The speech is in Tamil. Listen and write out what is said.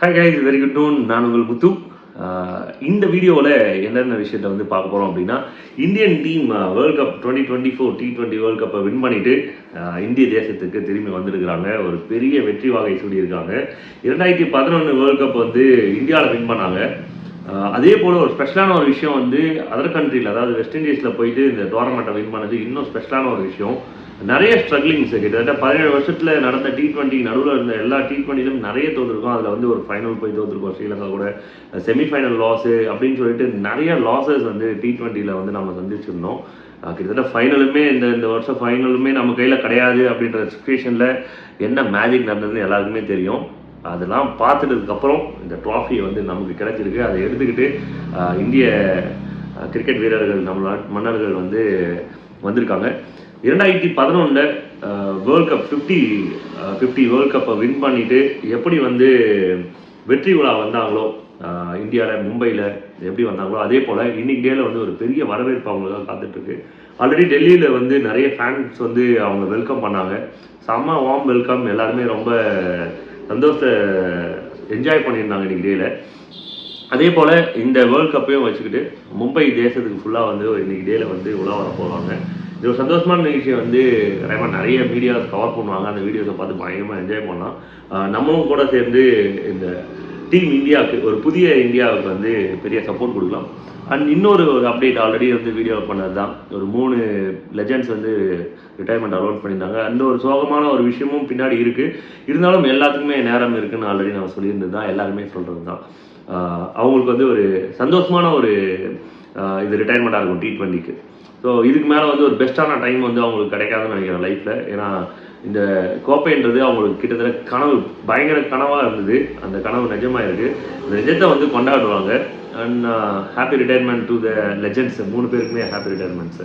Hi guys very good noon நான் உங்கள் முத்து. இந்த வீடியோவில் என்னென்ன விஷயத்த வந்து பார்க்க போகிறோம் அப்படின்னா Indian team world cup twenty twenty for T twenty world கப்பை வின் பண்ணிட்டு இந்திய தேசத்துக்கு திரும்பி வந்திருக்கிறாங்க. ஒரு பெரிய வெற்றி வாகை சூடியிருக்காங்க. இரண்டாயிரத்தி பதினொன்று வேர்ல்ட் கப் வந்து இந்தியாவில் வின் பண்ணாங்க. அதே போல் ஒரு ஸ்பெஷலான ஒரு விஷயம் வந்து அதர் கண்ட்ரியில் அதாவது வெஸ்ட் இண்டீஸில் போயிட்டு இந்த டோர்னமெண்ட்டை வின் பண்ணது இன்னும் ஸ்பெஷலான ஒரு விஷயம். நிறைய ஸ்ட்ரகிளிங்ஸ் கிட்டத்தட்ட பதினேழு வருஷத்தில் நடந்த டி டுவெண்ட்டி நடுவில் இருந்த எல்லா டி ட்வெண்ட்டிலும் நிறைய தோற்றுருக்கோம் அதில் வந்து ஒரு ஃபைனல் போய் தோற்றுருக்கோம் ஸ்ரீலங்கா கூட. செமிஃபைனல் லாஸு அப்படின்னு சொல்லிட்டு நிறைய லாஸஸ் வந்து டி டுவெண்ட்டியில் வந்து நம்ம சந்திச்சிருந்தோம். கிட்டத்தட்ட ஃபைனலுமே இந்த இந்த வருஷம் ஃபைனலுமே நம்ம கையில் கிடையாது அப்படின்ற சுச்சுவேஷனில் என்ன மேஜிக் நடந்ததுன்னு எல்லாருக்குமே தெரியும். அதெல்லாம் பார்த்துட்டதுக்கப்புறம் இந்த ட்ராஃபி வந்து நமக்கு கிடைச்சிருக்கு. அதை எடுத்துக்கிட்டு இந்திய கிரிக்கெட் வீரர்கள் நம்ம மன்னர்கள் வந்து வந்திருக்காங்க. இரண்டாயிரத்தி பதினொன்றில் world cup fifty fifty world கப்பை வின் பண்ணிவிட்டு எப்படி வந்து வெற்றி விழா வந்தாங்களோ இந்தியாவில் மும்பையில் எப்படி வந்தாங்களோ அதே போல் இன்னைக்கு டேயில் வந்து ஒரு பெரிய வரவேற்பு அவங்களுக்காக காத்துட்ருக்கு. ஆல்ரெடி டெல்லியில் வந்து நிறைய ஃபேன்ஸ் வந்து அவங்க வெல்கம் பண்ணாங்க. செம்ம வார்ம் வெல்கம் எல்லாருமே ரொம்ப சந்தோஷத்தை என்ஜாய் பண்ணியிருந்தாங்க இன்னைக்கு டேயில் அதே போல் இந்த வேர்ல்ட் கப்பையும் வச்சுக்கிட்டு மும்பை தேசத்துக்கு ஃபுல்லாக வந்து இன்னைக்கு டேயில் வந்து உலா வர போகிறாங்க இது ஒரு சந்தோஷமான நிகழ்ச்சியை வந்து நிறைய நிறைய மீடியாஸ் கவர் பண்ணுவாங்க. அந்த வீடியோஸை பார்த்து பயங்கரமாக என்ஜாய் பண்ணலாம். நம்மளும் கூட சேர்ந்து இந்த டீம் இந்தியாவுக்கு ஒரு புதிய இந்தியாவுக்கு வந்து பெரிய சப்போர்ட் கொடுக்கலாம். அண்ட் இன்னொரு ஒரு அப்டேட் ஆல்ரெடி வந்து வீடியோ பண்ணது தான் ஒரு மூணு லெஜண்ட்ஸ் வந்து ரிட்டையர்மெண்ட் அலோட் பண்ணியிருந்தாங்க. அந்த ஒரு சோகமான ஒரு விஷயமும் பின்னாடி இருக்குது இருந்தாலும் எல்லாத்துக்குமே நேரம் இருக்குன்னு ஆல்ரெடி நான் சொல்லியிருந்தது தான் எல்லாருமே சொல்கிறது தான் அவங்களுக்கு வந்து ஒரு சந்தோஷமான ஒரு இது ரிட்டையர்மெண்ட்டாக இருக்கும் டி ட்வெண்ட்டிக்கு ஸோ இதுக்கு மேலே வந்து ஒரு பெஸ்ட்டான டைம் வந்து அவங்களுக்கு கிடைக்காதுன்னு நினைக்கிறேன் லைஃப்பில் ஏன்னா இந்த கோப்பைன்றது அவங்களுக்கு கிட்டத்தட்ட கனவு பயங்கர கனவாக இருந்தது. அந்த கனவு நிஜமாக இருக்குது அந்த நிஜத்தை வந்து கொண்டாடுவாங்க. And happy retirement to the legends மூணு பேருக்குமே ஹாப்பி ரிட்டையர்மெண்ட்ஸ்